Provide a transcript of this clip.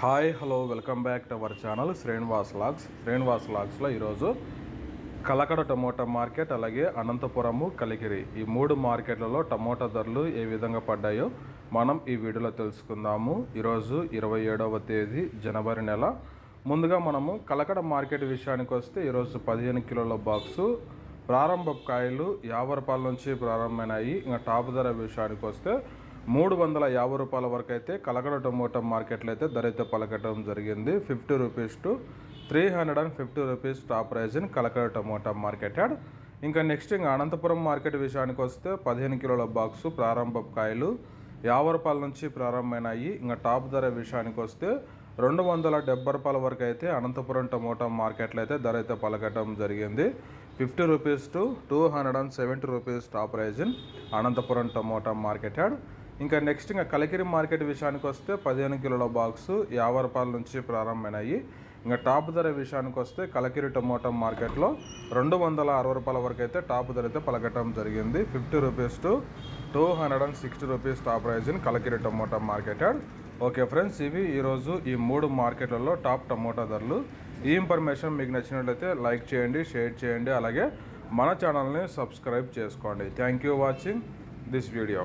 Hi hello welcome back to our channel Srinivas logs. Srinivas లాగ్స్లో ఈరోజు Kalakada tomato market అలాగే అనంతపురము కలికిరి ఈ మూడు మార్కెట్లలో టమోటా ధరలు ఏ విధంగా పడ్డాయో మనం ఈ వీడియోలో తెలుసుకుందాము. ఈరోజు ఇరవై ఏడవ తేదీ జనవరి నెల. ముందుగా మనము కలకడ మార్కెట్ విషయానికి వస్తే ఈరోజు పదిహేను కిలోల బాక్సు ప్రారంభ కాయలు యాభై రూపాయల నుంచి ప్రారంభమైనాయి. ఇంకా టాప్ ధర విషయానికి వస్తే మూడు వందల యాభై రూపాయల వరకు అయితే కలకడ టమోటా మార్కెట్లో అయితే ధర అయితే పలకటం జరిగింది. Fifty rupees to three hundred and fifty rupees top price in Kalakada tomato market yard. ఇంకా నెక్స్ట్ ఇంకా అనంతపురం మార్కెట్ విషయానికి వస్తే పదిహేను కిలోల బాక్సు ప్రారంభ కాయలు యాభై రూపాయల నుంచి ప్రారంభమైనాయి. ఇంకా టాప్ ధర విషయానికి వస్తే రెండు వందల డెబ్బై రూపాయల వరకు అయితే అనంతపురం టమోటా మార్కెట్లో అయితే ధర అయితే పలకటం జరిగింది. Fifty rupees to two hundred and seventy rupees top price in Anantapuram tomato market yard. ఇంకా నెక్స్ట్ ఇంకా కలకిరి మార్కెట్ విషయానికి వస్తే పదిహేను కిలోల బాక్సు యాభై రూపాయల నుంచి ప్రారంభమైనాయి. ఇంకా టాప్ ధర విషయానికి వస్తే కలకిరి టమోటా మార్కెట్లో రెండు వందల అరవై రూపాయల వరకు అయితే టాప్ ధర అయితే పలకటం జరిగింది. Fifty rupees to two hundred and sixty rupees top price in Kalakiri tomato market okay friends ఇవి ఈరోజు ఈ మూడు మార్కెట్లలో టాప్ టమోటా ధరలు. ఈ ఇన్ఫర్మేషన్ మీకు నచ్చినట్లయితే లైక్ చేయండి షేర్ చేయండి అలాగే మన ఛానల్ని సబ్స్క్రైబ్ చేసుకోండి. Thank you watching this video